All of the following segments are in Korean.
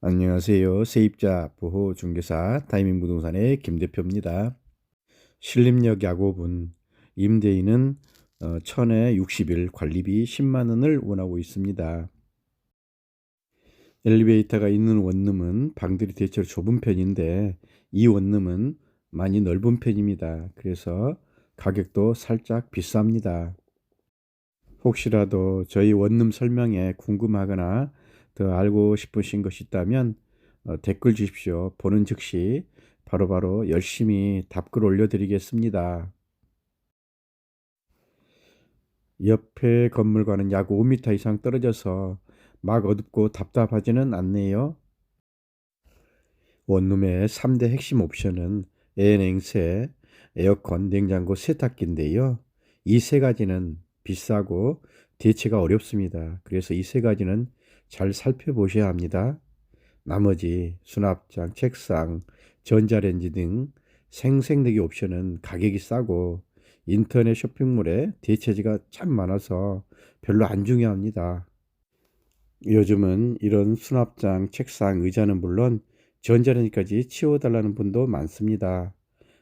안녕하세요. 세입자 보호 중개사 타이밍 부동산의 김 대표입니다. 신림역 야곱은 임대인은 어, 천에 60일 관리비 10만 원을 원하고 있습니다. 엘리베이터가 있는 원룸은 방들이 대체로 좁은 편인데 이 원룸은 많이 넓은 편입니다. 그래서 가격도 살짝 비쌉니다. 혹시라도 저희 원룸 설명에 궁금하거나 더 알고 싶으신 것이 있다면 어, 댓글 주십시오. 보는 즉시 바로 바로 열심히 답글 올려드리겠습니다. 옆에 건물과는 약 5m 이상 떨어져서 막 어둡고 답답하지는 않네요. 원룸의 3대 핵심 옵션은 에어냉세, 에어컨, 냉장고, 세탁기인데요. 이 세 가지는 비싸고 대체가 어렵습니다. 그래서 이 세 가지는 잘 살펴보셔야 합니다. 나머지 수납장, 책상, 전자레인지 등 생생내기 옵션은 가격이 싸고 인터넷 쇼핑몰에 대체지가 참 많아서 별로 안 중요합니다. 요즘은 이런 수납장, 책상, 의자는 물론 전자레인지까지 치워달라는 분도 많습니다.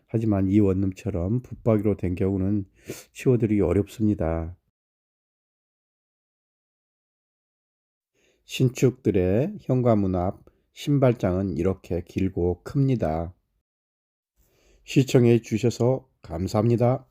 하지만 이 원룸처럼 붙박이로 된 경우는 치워드리기 어렵습니다. 신축들의 현관문 앞 신발장은 이렇게 길고 큽니다. 시청해 주셔서 감사합니다.